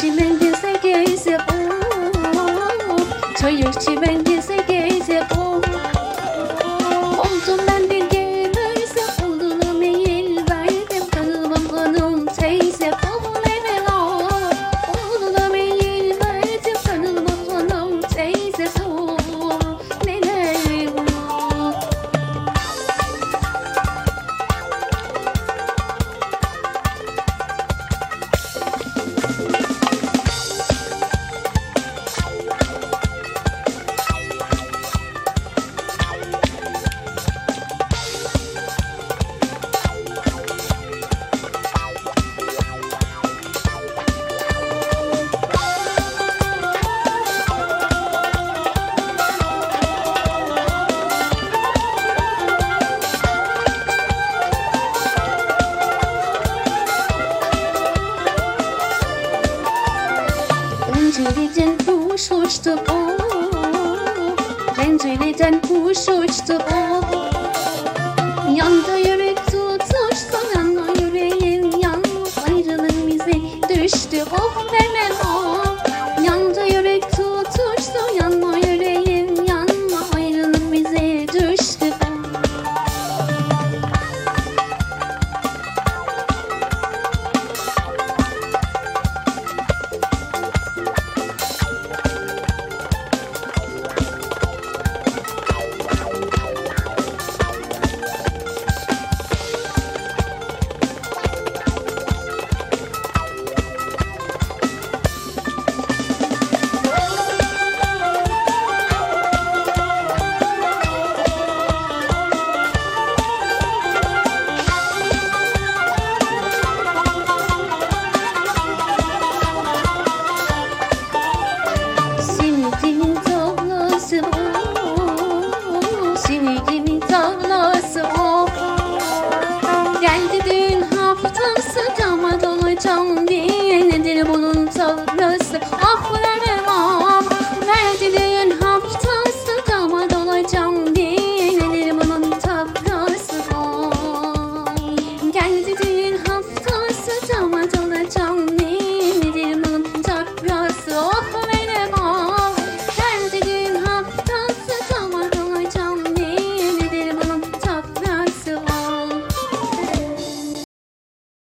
chi men de sai ke se po cho yu chi men de Pencereden kuş uçtu. Oh Pencereden kuş uçtu. Oh Yanda yürek tutuştu Yanma yüreğim yanma Ayrılık bize düştü. Oh oh Geldi düğün haftası damat olacağım